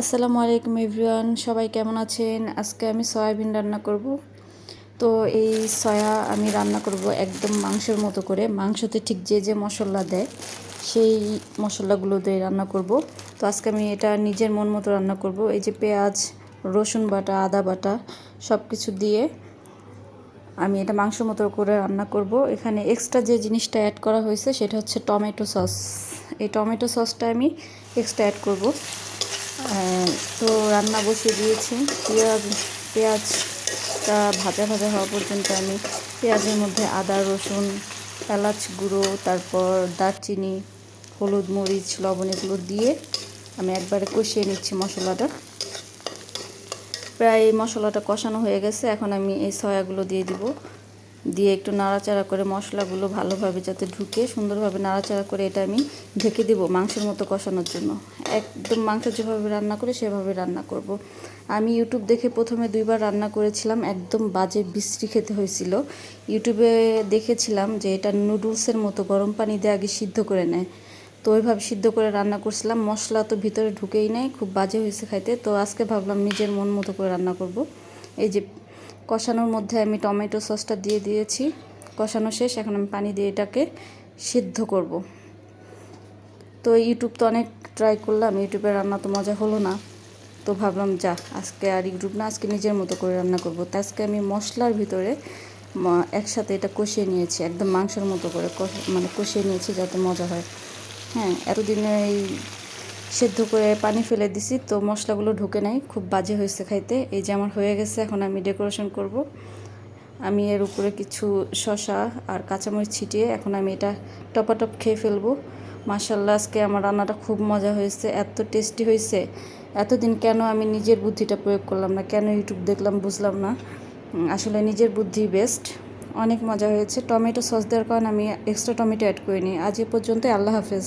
আসসালামু আলাইকুম এভরিওয়ান, সবাই কেমন আছেন? আজকে আমি সয়াবিন রান্না করব। তো এই সয়া আমি রান্না করব একদম মাংসের মতো করে। মাংসতে ঠিক যে যে মশলা দেয়, সেই মশলাগুলো দিয়ে রান্না করব। তো আজকে আমি এটা নিজের মন মতো রান্না করব। এই যে পেঁয়াজ, রসুন বাটা, আদা বাটা সব কিছু দিয়ে আমি এটা মাংস মতো করে রান্না করব। এখানে এক্সট্রা যে জিনিসটা অ্যাড করা হয়েছে সেটা হচ্ছে টমেটো সস। এই টমেটো সসটা আমি এক্সট্রা অ্যাড করব। তো রান্না বসিয়ে দিয়েছি। পেঁয়াজ, পেঁয়াজটা ভাজা ভাজা হওয়া পর্যন্ত আমি পেঁয়াজের মধ্যে আদা, রসুন, এলাচ গুঁড়ো, তারপর দারচিনি, হলুদ মরিচ, লবণ এগুলো দিয়ে আমি একবারে কষিয়ে নিচ্ছি মশলাটা। প্রায় মশলাটা কষানো হয়ে গেছে, এখন আমি এই সয়াগুলো দিয়ে দিব। দিয়ে একটু নাড়াচাড়া করে মশলাগুলো ভালোভাবে যাতে ঢুকে সুন্দরভাবে নাড়াচাড়া করে এটা আমি ঢেকে দেবো মাংসের মতো কষানোর জন্য। একদম মাংস যেভাবে রান্না করে সেভাবে রান্না করব। আমি ইউটিউব দেখে প্রথমে দুইবার রান্না করেছিলাম, একদম বাজে বিশ্রী খেতে হয়েছিল। ইউটিউবে দেখেছিলাম যে এটা নুডলসের মতো গরম পানি দিয়ে আগে সিদ্ধ করে নেয়। তো ওইভাবে সিদ্ধ করে রান্না করছিলাম, মশলা তো ভিতরে ঢুকেই নেয় খুব বাজে হয়েছে খাইতে। তো আজকে ভাবলাম নিজের মন মতো করে রান্না করব। এই যে কষানোর মধ্যে আমি টমেটো সসটা দিয়ে দিয়েছি। কষানো শেষ, এখন আমি পানি দিয়ে এটাকে সিদ্ধ করব। তো ইউটিউব তো অনেক ট্রাই করলাম, ইউটিউবে রান্না তো মজা হলো না। তো ভাবলাম, যা, আজকে আর ইউটিউব না, আজকে নিজের মতো করে রান্না করব। তো আজকে আমি মশলার ভিতরে একসাথে এটা কষিয়ে নিয়েছি, একদম মাংসের মতো করে মানে কষিয়ে নিয়েছি যাতে মজা হয়। হ্যাঁ এতদিনে এই সেদ্ধ করে পানি ফেলে দিছি, তো মশলাগুলো ঢুকে নাই। খুব বাজে হয়েছে খাইতে। এই যে আমার হয়ে গেছে, এখন আমি ডেকোরেশন করব। আমি এর উপরে কিছু শশা আর কাঁচামরিচ ছিটিয়ে এখন আমি এটা টপাটপ খেয়ে ফেলব। মাসাল্লাহ আজকে আমার রান্নাটা খুব মজা হয়েছে, এত টেস্টি হয়েছে। এতদিন কেন আমি নিজের বুদ্ধিটা প্রয়োগ করলাম না? কেন ইউটিউব দেখলাম বুঝলাম না। আসলে নিজের বুদ্ধি বেস্ট অনেক মজা হয়েছে। টমেটো সস দেওয়ার কারণে আমি এক্সট্রা টমেটো অ্যাড করিনি। আজ এ পর্যন্ত আল্লাহ হাফেজ।